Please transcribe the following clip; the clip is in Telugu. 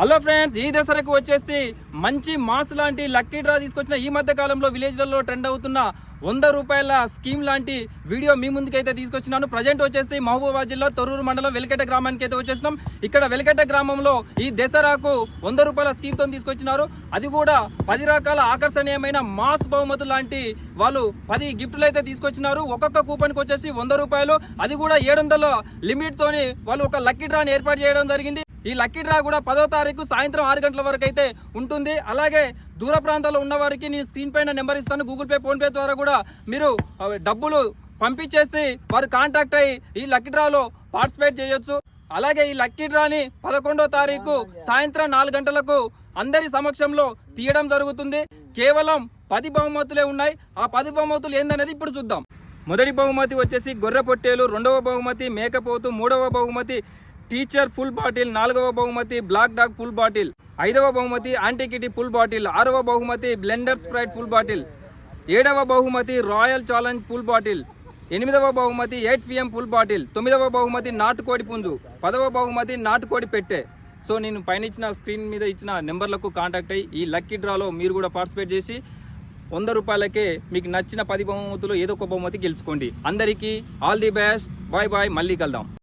హలో ఫ్రెండ్స్ ఈ దసరకు వచ్చేసి మంచి మాస్ లాంటి లక్కీ డ్రా తీసుకొచ్చిన ఈ మధ్య కాలంలో విలేజ్లలో ట్రెండ్ అవుతున్న వంద రూపాయల స్కీమ్ లాంటి వీడియో మీ ముందుకైతే తీసుకొచ్చినాను. ప్రజెంట్ వచ్చేసి మహబూబాబాద్ జిల్లా తొర్రూరు మండలం వెలికట గ్రామానికి అయితే వచ్చేసినాం. ఇక్కడ వెలికట గ్రామంలో ఈ దసరాకు వంద రూపాయల స్కీమ్తో తీసుకొచ్చినారు. అది కూడా పది రకాల ఆకర్షణీయమైన మాస్ బహుమతు లాంటి వాళ్ళు పది గిఫ్ట్లు అయితే తీసుకొచ్చినారు. ఒక్కొక్క కూపన్కి వచ్చేసి వంద రూపాయలు. అది కూడా ఏడు వందల లిమిట్తోని వాళ్ళు ఒక లక్కీ డ్రాని ఏర్పాటు చేయడం జరిగింది. ఈ లక్కీ డ్రా కూడా పదో తారీఖు సాయంత్రం ఆరు గంటల వరకు అయితే ఉంటుంది. అలాగే దూర ప్రాంతాల్లో ఉన్న వారికి నేను స్క్రీన్ పైన నెంబర్ ఇస్తాను. గూగుల్ పే ఫోన్పే ద్వారా కూడా మీరు డబ్బులు పంపించేసి వారు కాంటాక్ట్ అయ్యి ఈ లక్కీ డ్రాలో పార్టిసిపేట్ చేయొచ్చు. అలాగే ఈ లక్కీ డ్రాని పదకొండో తారీఖు సాయంత్రం నాలుగు గంటలకు అందరి సమక్షంలో తీయడం జరుగుతుంది. కేవలం పది బహుమతులే ఉన్నాయి. ఆ పది బహుమతులు ఏందనేది ఇప్పుడు చూద్దాం. మొదటి బహుమతి వచ్చేసి గొర్రె పొట్టేలు రెండవ బహుమతి మేకపోతు మూడవ బహుమతి టీచర్ ఫుల్ బాటిల్ నాలుగవ బహుమతి బ్లాక్ డాగ్ ఫుల్ బాటిల్ ఐదవ బహుమతి యాంటికిటీ ఫుల్ బాటిల్ ఆరవ బహుమతి బ్లెండర్ స్ప్రైట్ ఫుల్ బాటిల్ ఏడవ బహుమతి రాయల్ ఛాలెంజ్ ఫుల్ బాటిల్ ఎనిమిదవ బహుమతి ఎయిట్ పిఎం ఫుల్ బాటిల్ తొమ్మిదవ బహుమతి నాటుకోడి పుంజు పదవ బహుమతి నాటుకోడి పెట్టే. సో నేను పైన ఇచ్చిన స్క్రీన్ మీద ఇచ్చిన నెంబర్లకు కాంటాక్ట్ అయ్యి ఈ లక్కీ డ్రాలో మీరు కూడా పార్టిసిపేట్ చేసి వంద రూపాయలకే మీకు నచ్చిన పది బహుమతులు ఏదో ఒక బహుమతి గెలుచుకోండి. అందరికీ all the best. Bye bye. మళ్ళీ కలుద్దాం.